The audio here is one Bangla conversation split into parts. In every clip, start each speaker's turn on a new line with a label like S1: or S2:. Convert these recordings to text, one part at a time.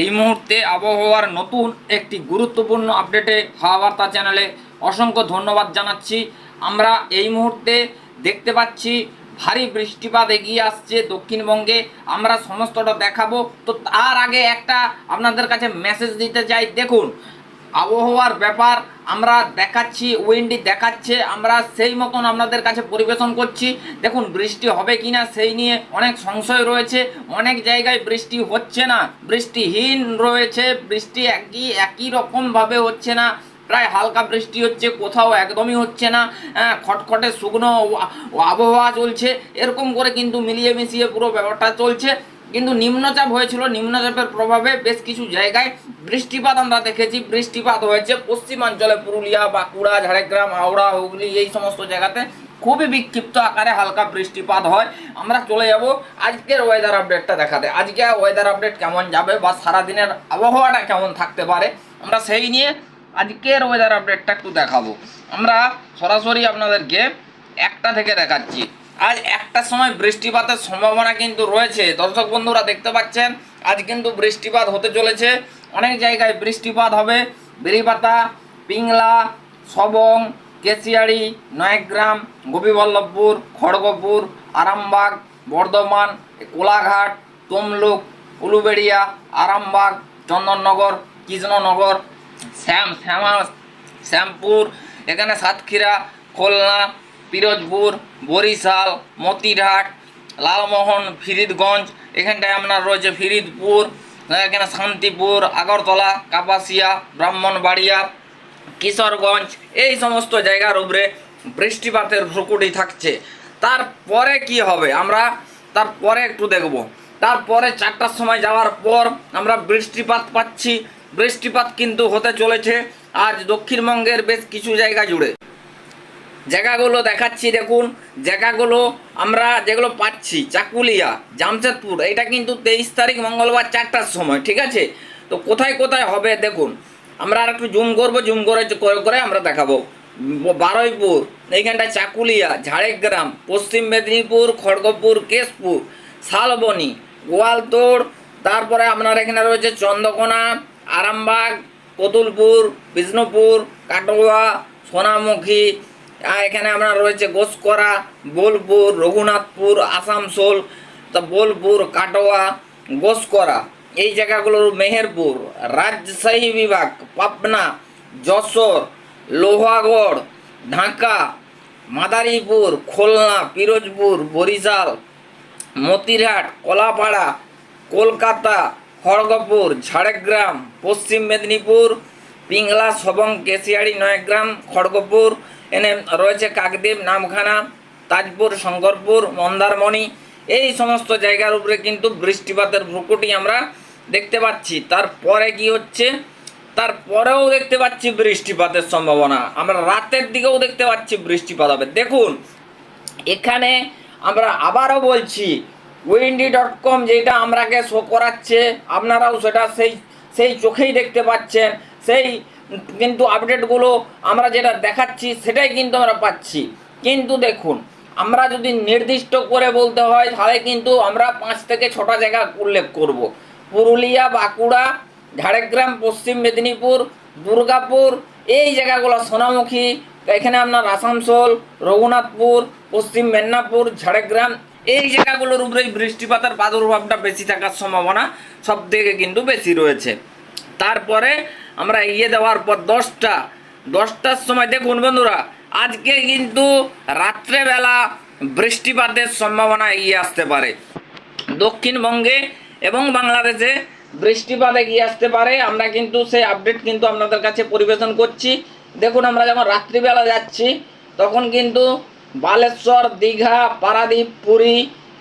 S1: এই মুহূর্তে আবহাওয়ার নতুন একটি গুরুত্বপূর্ণ আপডেটে হাওয়া বার্তা চ্যানেলে অসংখ্য ধন্যবাদ জানাচ্ছি। আমরা এই মুহূর্তে দেখতে পাচ্ছি, ভারী বৃষ্টিপাত এগিয়ে আসছে দক্ষিণবঙ্গে। আমরা সমস্তটা দেখাবো। তো তার আগে একটা আপনাদের কাছে মেসেজ দিতে চাই। দেখুন আবহাওয়ার ব্যাপার আমরা দেখাচ্ছি উইন্ডি দেখাচ্ছে আমরা সেই মতন আপনাদের কাছে পরিবেশন করছি। দেখুন বৃষ্টি হবে কিনা সেই নিয়ে অনেক সংশয় রয়েছে অনেক জায়গায় বৃষ্টি হচ্ছে না বৃষ্টিহীন রয়েছে বৃষ্টি একই একই রকমভাবে হচ্ছে না প্রায় হালকা বৃষ্টি হচ্ছে কোথাও একদমই হচ্ছে না আহ, খটখটে শুকনো আবহাওয়া চলছে এরকম করে কিন্তু মিলিয়ে মিশিয়ে পুরো ব্যাপারটা চলছে। কিন্তু নিম্নচাপ হয়েছিল। নিম্নচাপের প্রভাবে বেশ কিছু জায়গায় বৃষ্টিপাত আমরা দেখেছি। বৃষ্টিপাত হয়েছে পশ্চিমাঞ্চলে, পুরুলিয়া, বাঁকুড়া, ঝাড়গ্রাম, হাওড়া, হুগলি এই সমস্ত জায়গাতে খুবই বিক্ষিপ্ত আকারে হালকা বৃষ্টিপাত হয়। আমরা চলে যাব আজকের ওয়েদার আপডেটটা দেখাতে। আজকে ওয়েদার আপডেট কেমন যাবে বা সারাদিনের আবহাওয়াটা কেমন থাকতে পারে, আমরা সেই নিয়ে আজকের ওয়েদার আপডেটটা একটু দেখাবো। আমরা সরাসরি আপনাদেরকে একটা থেকে দেখাচ্ছি। আজ একটার সময় বৃষ্টিপাতের সম্ভাবনা কিন্তু রয়েছে। দর্শক বন্ধুরা, দেখতে পাচ্ছেন, আজ কিন্তু বৃষ্টিপাত হতে চলেছে। অনেক জায়গায় বৃষ্টিপাত হবে। বেরিপাতা পিংলা, সবং কেশিয়াড়ি নয়গ্রাম, গোপীবল্লভপুর, খড়গপুর, আরামবাগ, বর্ধমান, কোলাঘাট, তমলুক, উলুবেড়িয়া, আরামবাগ, চন্দননগর, কৃষ্ণনগর, শ্যাম, শ্যামা, শ্যামপুর, এখানে সাতক্ষীরা, খুলনা পিরোজপুর, বরিশাল, মতিরহাট, লালমোহন, ফিরিদগঞ্জ, এখানটায় আপনার রয়েছে ফিরিদপুর, এখানে শান্তিপুর, আগরতলা, কাপাসিয়া, ব্রাহ্মণবাড়িয়া, কিশোরগঞ্জ, এই সমস্ত জায়গার উপরে বৃষ্টিপাতের ভ্রুকুটি থাকছে। তারপরে কি হবে? আমরা তারপরে একটু দেখব। তারপরে চারটার সময় যাওয়ার পর আমরা বৃষ্টিপাত পাচ্ছি। বৃষ্টিপাত কিন্তু হতে চলেছে। আজ দক্ষিণবঙ্গের বেশ কিছু জায়গা জুড়ে। জায়গাগুলো দেখাচ্ছি, দেখুন। জায়গাগুলো আমরা যেগুলো পাচ্ছি, চাকুলিয়া, জামশেদপুর, এটা কিন্তু তেইশ তারিখ মঙ্গলবার চারটার সময়, ঠিক আছে? তো কোথায় কোথায় হবে, দেখুন। আমরা আর একটু জুম করব, জুম করে করে করে আমরা দেখাবো। বারুইপুর এইখানটায় চাকুলিয়া, ঝাড়গ্রাম, পশ্চিম মেদিনীপুর, খড়গপুর, কেশপুর, শালবনি, গোয়ালতোড়, তারপরে আপনার এখানে রয়েছে চন্দ্রকোনা, আরামবাগ, কতুলপুর, বিষ্ণুপুর, কাটোয়া, সোনামুখী এখানে আপনার রয়েছে গোসকরা, বোলপুর, রঘুনাথপুর, আসানসোল বোলপুর, কাটোয়া, গোসকরা। এই জায়গাগুলোর মেহেরপুর, রাজশাহী বিভাগ, পাবনা, যশোর, লোহাগড়, ঢাকা, মাদারীপুর, খুলনা, পিরোজপুর, বরিশাল, মতিরহাট, কলাপাড়া, কলকাতা, খড়গপুর, ঝাড়গ্রাম, পশ্চিম মেদিনীপুর, পিংলা, সবং, কেশিয়াড়ি, নয়গ্রাম, খড়গপুর এনে রয়েছে কাকদ্বীপ, নামখানা, তাজপুর, শঙ্করপুর, মন্দারমণি। এই সমস্ত জায়গার উপরে কিন্তু বৃষ্টিপাতের ভ্রুকুটি আমরা দেখতে পাচ্ছি। তারপরে কি হচ্ছে? তারপরেও দেখতে পাচ্ছি বৃষ্টিপাতের সম্ভাবনা। আমরা রাতের দিকেও দেখতে পাচ্ছি বৃষ্টিপাত হবে। দেখুন, এখানে আমরা আবারও বলছি উইন্ডি ডট কম যেটা আমরাকে শো করাচ্ছে, আপনারাও সেটা সেই সেই চোখেই দেখতে পাচ্ছেন। সেই কিন্তু আপডেটগুলো আমরা যেটা দেখাচ্ছি, সেটাই কিন্তু আমরা পাচ্ছি। কিন্তু দেখুন, আমরা যদি নির্দিষ্ট করে বলতে হয়, তাহলে কিন্তু আমরা পাঁচ থেকে ছটা জায়গা উল্লেখ করব। পুরুলিয়া, বাঁকুড়া, ঝাড়গ্রাম, পশ্চিম মেদিনীপুর, দুর্গাপুর, এই জায়গাগুলো সোনামুখী। এখানে আপনার আসানসোল, রঘুনাথপুর, পশ্চিম মেদিনীপুর, ঝাড়গ্রাম, এই জায়গাগুলোর উপরেই বৃষ্টিপাতের প্রাদুর্ভাবটা বেশি থাকার সম্ভাবনা সব থেকে কিন্তু বেশি রয়েছে। তারপরে আমরা এগিয়ে দেওয়ার পর দশটা, দশটার সময় দেখুন বন্ধুরা, আজকে কিন্তু রাত্রেবেলা বৃষ্টিপাতের সম্ভাবনা এগিয়ে আসতে পারে। দক্ষিণবঙ্গে এবং বাংলাদেশে বৃষ্টিপাত এগিয়ে আসতে পারে। আমরা কিন্তু সেই আপডেট কিন্তু আপনাদের কাছে পরিবেশন করছি। দেখুন আমরা যখন রাত্রিবেলা যাচ্ছি, তখন কিন্তু বালেশ্বর, দীঘা, পারাদ্বীপ, পুরী,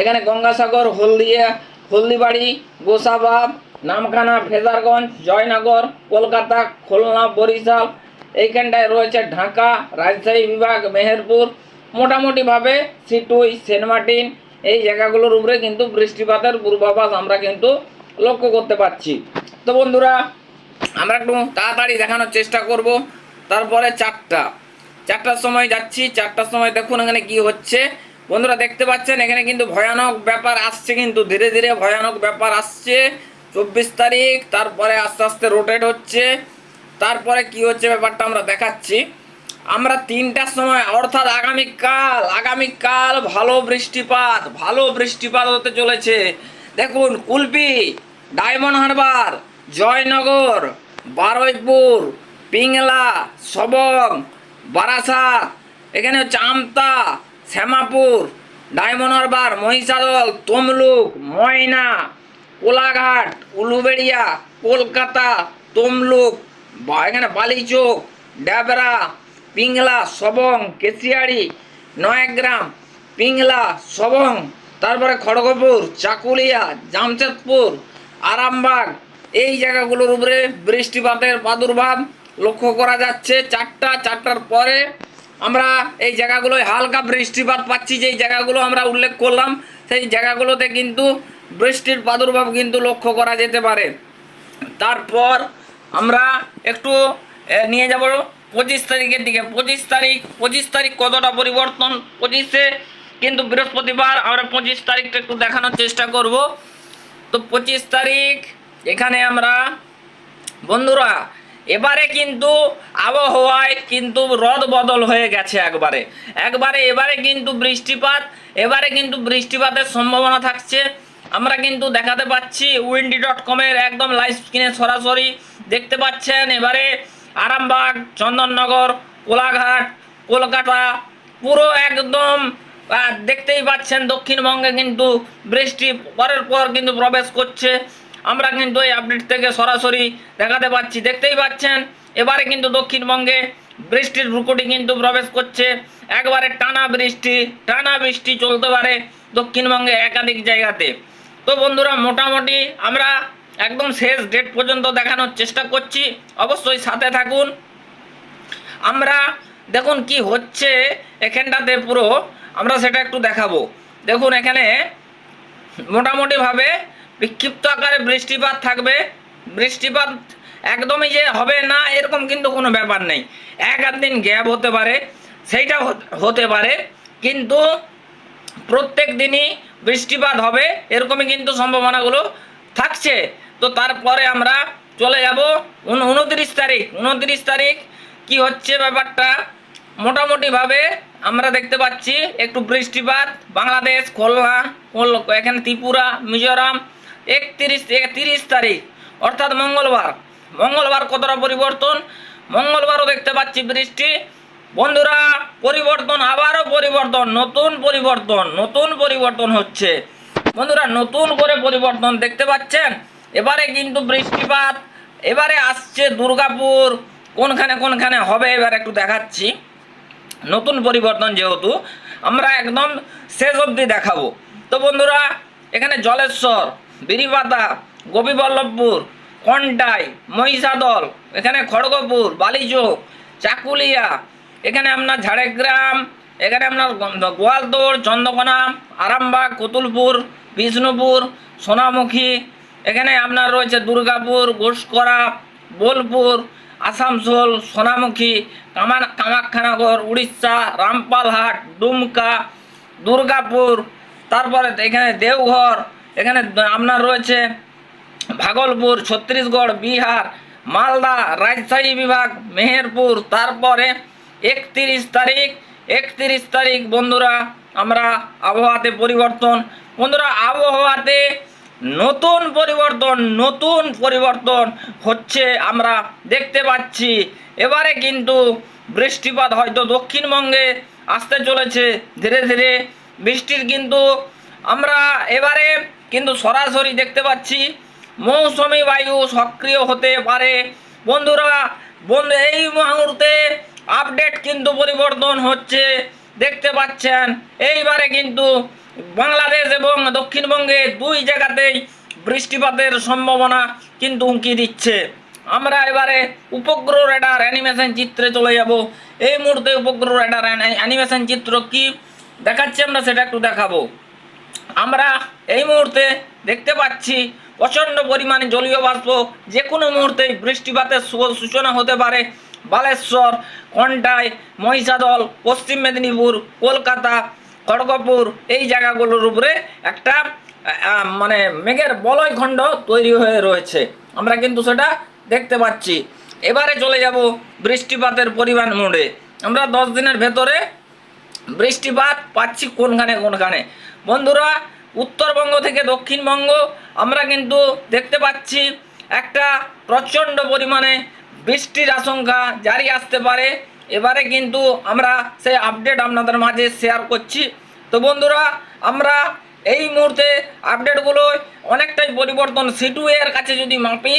S1: এখানে গঙ্গাসাগর, হলদিয়া, হলদিবাড়ি গোসাবাদ নামখানা, ফেজারগঞ্জ, জয়নগর, কলকাতা, খুলনা, বরিশাল, এইখানটায় রয়েছে ঢাকা, রাজশাহী বিভাগ, মেহেরপুর। মোটামুটিভাবে সিটুই সেন্ট মার্টিন, এই জায়গাগুলোর উপরে কিন্তু বৃষ্টিপাতের পূর্বাভাস আমরা কিন্তু লক্ষ্য করতে পারছি। তো বন্ধুরা, আমরা একটু তাড়াতাড়ি দেখানোর চেষ্টা করব। তারপরে চারটা। চারটার সময় যাচ্ছি। চারটার সময় দেখুন এখানে কি হচ্ছে। বন্ধুরা দেখতে পাচ্ছেন, এখানে কিন্তু ভয়ানক ব্যাপার আসছে কিন্তু, ধীরে ধীরে ভয়ানক ব্যাপার আসছে। চব্বিশ তারিখ, তারপরে আস্তে আস্তে রোটেট হচ্ছে। তারপরে কি হচ্ছে ব্যাপারটা আমরা দেখাচ্ছি। আমরা তিনটার সময়, অর্থাৎ আগামীকাল আগামীকাল ভালো বৃষ্টিপাত ভালো বৃষ্টিপাত হতে চলেছে। দেখুন, কুলপি, ডায়মন্ড হারবার, জয়নগর, বারুইপুর, পিংলা, সবং, বারাসাত, এখানে হচ্ছে আমতা, শ্যামাপুর, ডায়মন্ড হারবার, মহিষাদল, তমলুক, ময়না কোলাঘাট, উলুবেড়িয়া, কলকাতা, তমলুক এখানে বালিচোক, ড্যাবরা, পিংলা, সবং কেশিয়াড়ি নয়াগ্রাম, পিংলা, সবং, তারপরে খড়গপুর, চাকুলিয়া, জামশেদপুর, আরামবাগ। এই জায়গাগুলোর উপরে বৃষ্টিপাতের প্রাদুর্ভাব লক্ষ্য করা যাচ্ছে। চারটা, চারটার পরে আমরা এই জায়গাগুলোয় হালকা বৃষ্টিপাত পাচ্ছি। যেই জায়গাগুলো আমরা উল্লেখ করলাম, সেই জায়গাগুলোতে কিন্তু বৃষ্টির প্রাদুর্ভাব কিন্তু লক্ষ্য করা যেতে পারে। তারপর আমরা একটু নিয়ে যাব পঁচিশ তারিখের দিকে। পঁচিশ তারিখ পঁচিশ তারিখ কতটা পরিবর্তন? পঁচিশে কিন্তু বৃহস্পতিবার আমরা পঁচিশ তারিখটা একটু দেখানোর চেষ্টা করব। তো পঁচিশ তারিখ, এখানে আমরা, বন্ধুরা, এবারে কিন্তু আবহাওয়ায় কিন্তু রদ বদল হয়ে গেছে একবারে। একবারে, এবারে কিন্তু বৃষ্টিপাত, এবারে কিন্তু বৃষ্টিপাতের সম্ভাবনা থাকছে। আমরা কিন্তু দেখাতে পাচ্ছি উইন্ডি ডট কমের একদম লাইভ স্ক্রিনে সরাসরি দেখতে পাচ্ছেন। এবারে আরামবাগ, চন্দননগর, কোলাঘাট, কলকাতা, পুরো একদম দেখতেই পাচ্ছেন দক্ষিণবঙ্গে কিন্তু বৃষ্টি পরের পর কিন্তু প্রবেশ করছে। আমরা কিন্তু এই আপডেট থেকে সরাসরি দেখাতে পাচ্ছি। দেখতেই পাচ্ছেন, এবারে কিন্তু দক্ষিণবঙ্গে বৃষ্টির রুকুটি কিন্তু প্রবেশ করছে। একবারে টানা বৃষ্টি টানা বৃষ্টি চলতে পারে দক্ষিণবঙ্গে একাধিক জায়গাতে। তো বন্ধুরা, মোটামুটি আমরা একদম শেষ ডেট পর্যন্ত দেখানোর চেষ্টা করছি। অবশ্যই সাথে থাকুন। আমরা দেখুন কি হচ্ছে এখানটাতে পুরো। আমরা সেটা একটু দেখাবো। দেখুন এখানে মোটামুটিভাবে বিক্ষিপ্ত আকারে বৃষ্টিপাত থাকবে। বৃষ্টিপাত একদমই যে হবে না, এরকম কিন্তু কোনো ব্যাপার নেই। এক আধ দিন গ্যাপ হতে পারে, সেইটা হতে- পারে। কিন্তু প্রত্যেক দিনই বৃষ্টিপাত হবে, এরকমই কিন্তু সম্ভাবনাগুলো থাকছে। তো তারপরে আমরা চলে যাব উনত্রিশ তারিখ। উনত্রিশ তারিখ কি হচ্ছে ব্যাপারটা? মোটামুটিভাবে আমরা দেখতে পাচ্ছি একটু বৃষ্টিপাত, বাংলাদেশ, খুলনা এখানে ত্রিপুরা, মিজোরাম, একত্রিশ তিরিশ তারিখ, অর্থাৎ মঙ্গলবার। মঙ্গলবার কতটা পরিবর্তন? মঙ্গলবারও দেখতে পাচ্ছি বৃষ্টি। বন্ধুরা, পরিবর্তন, আবারও পরিবর্তন, নতুন পরিবর্তন নতুন পরিবর্তন হচ্ছে। বন্ধুরা, নতুন করে পরিবর্তন দেখতে পাচ্ছেন? এবারে কিন্তু বৃষ্টিপাত, এবারে আসছে দুর্গাপুর। কোনখানে কোনখানে হবে এবার একটু দেখাচ্ছি। নতুন পরিবর্তন যেহেতু, আমরা একদম শেষ অবধি দেখাবো। তো বন্ধুরা, এখানে জলেশ্বর, বিরিপাতা, গোপীবল্লভপুর, কন্টাই, মহিষাদল, এখানে খড়গপুর, বালিচোক, চাকুলিয়া এখানে আপনার ঝাড়গ্রাম, এখানে আপনার গ- গোয়ালতোড় চন্দ্রকোনা আরামবাগ, কতুলপুর, বিষ্ণুপুর, সোনামুখী, এখানে আপনার রয়েছে দুর্গাপুর, ঘোষকরা, বোলপুর, আসানসোল, সোনামুখী কামা কামাখ্যানগর, উড়িষ্যা, রামপালহাট ডুমকা দুর্গাপুর, তারপরে এখানে দেওঘর, এখানে আপনার রয়েছে ভাগলপুর, ছত্তিশগড়, বিহার, মালদা, রাজশাহী বিভাগ, মেহেরপুর, তারপরে একত্রিশ তারিখ একত্রিশ তারিখ বন্ধুরা, আমরা আবহাওয়াতে পরিবর্তন। বন্ধুরা, আবহাওয়াতে নতুন পরিবর্তন নতুন পরিবর্তন হচ্ছে আমরা দেখতে পাচ্ছি। এবারে কিন্তু বৃষ্টিপাত হয়তো দক্ষিণবঙ্গে আসতে চলেছে ধীরে ধীরে। বৃষ্টির কিন্তু আমরা এবারে কিন্তু সরাসরি দেখতে পাচ্ছি, মৌসুমি বায়ু সক্রিয় হতে পারে। বন্ধুরা, বন্ধু, এই মুহূর্তে আপডেট কিন্তু পরিবর্তন হচ্ছে। দেখতে পাচ্ছেন, এইবারে কিন্তু বাংলাদেশ এবং দক্ষিণবঙ্গে দুই জায়গাতেই বৃষ্টিপাতের সম্ভাবনা কিন্তু উঁকি দিচ্ছে। আমরা এবারে উপগ্রহ রেডার অ্যানিমেশন চিত্রে চলে যাব। এই মুহূর্তে উপগ্রহ রেডার অ্যানিমেশন চিত্র কি দেখাচ্ছি আমরা সেটা একটু দেখাবো। আমরা এই মুহূর্তে দেখতে পাচ্ছি প্রচণ্ড পরিমাণে জলীয় বাষ্প যে কোনো মুহূর্তেই বৃষ্টিপাতের সূচনা হতে পারে। বালেশ্বর কন্টাই মহিষাদল, পশ্চিম মেদিনীপুর, কলকাতা, খড়গপুর, এই জায়গাগুলোর উপরে একটা মানে মেঘের বলয় খণ্ড তৈরি হয়ে রয়েছে। আমরা কিন্তু সেটা দেখতে পাচ্ছি। এবারে চলে যাব বৃষ্টিপাতের পরিমাণ মোড়ে। আমরা দশ দিনের ভেতরে বৃষ্টিপাত পাচ্ছি কোনখানে কোনখানে? বন্ধুরা, উত্তরবঙ্গ থেকে দক্ষিণবঙ্গ, আমরা কিন্তু দেখতে পাচ্ছি একটা প্রচণ্ড পরিমাণে বৃষ্টির আশঙ্কা জারি আসতে পারে। এবারে কিন্তু আমরা সেই আপডেট আপনাদের মাঝে শেয়ার করছি। তো বন্ধুরা, আমরা এই মুহূর্তে আপডেটগুলো অনেকটাই পরিবর্তন সিটু এর কাছে যদি মাপি,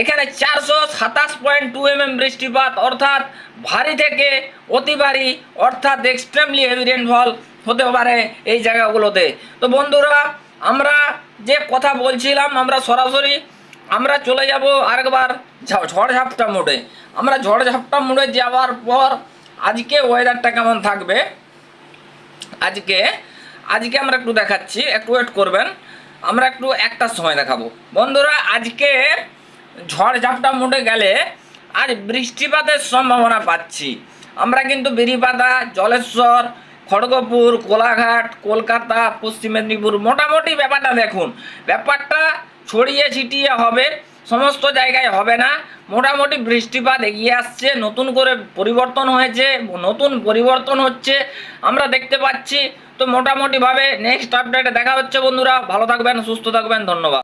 S1: এখানে চারশো সাতাশ পয়েন্ট টু এম এম বৃষ্টিপাত, অর্থাৎ ভারী থেকে অতি ভারী, অর্থাৎ এক্সট্রিমলি হেভি রেনফল হতে পারে এই জায়গাগুলোতে। তো বন্ধুরা, আমরা যে কথা বলছিলাম, আমরা সরাসরি আমরা চলে যাব আরেকবার ঝ- ঝড় ঝাপটা মোড়ে। আমরা ঝড় ঝাপটা মোড়ে যাওয়ার পর আজকে ওয়েদারটা কেমন থাকবে? আজকে আজকে আমরা একটু দেখাচ্ছি, একটু ওয়েট করবেন। আমরা একটু একটার সময় দেখাবো। বন্ধুরা, আজকে ঝড় ঝাপটা মোটে গেলে আজ বৃষ্টিপাতের সম্ভাবনা পাচ্ছি। আমরা কিন্তু বিরিপাতা, জলেশ্বর, খড়গপুর, কোলাঘাট, কলকাতা, পশ্চিম মেদিনীপুর, মোটামুটি ব্যাপারটা দেখুন। ব্যাপারটা ছড়িয়ে ছিটিয়ে হবে, সমস্ত জায়গায় হবে না। মোটামুটি বৃষ্টিপাত এগিয়ে আসছে, নতুন করে পরিবর্তন হয়েছে, নতুন পরিবর্তন হচ্ছে, আমরা দেখতে পাচ্ছি। তো মোটামুটিভাবে নেক্সট আপডেটে দেখা হচ্ছে বন্ধুরা, ভালো থাকবেন, সুস্থ থাকবেন, ধন্যবাদ।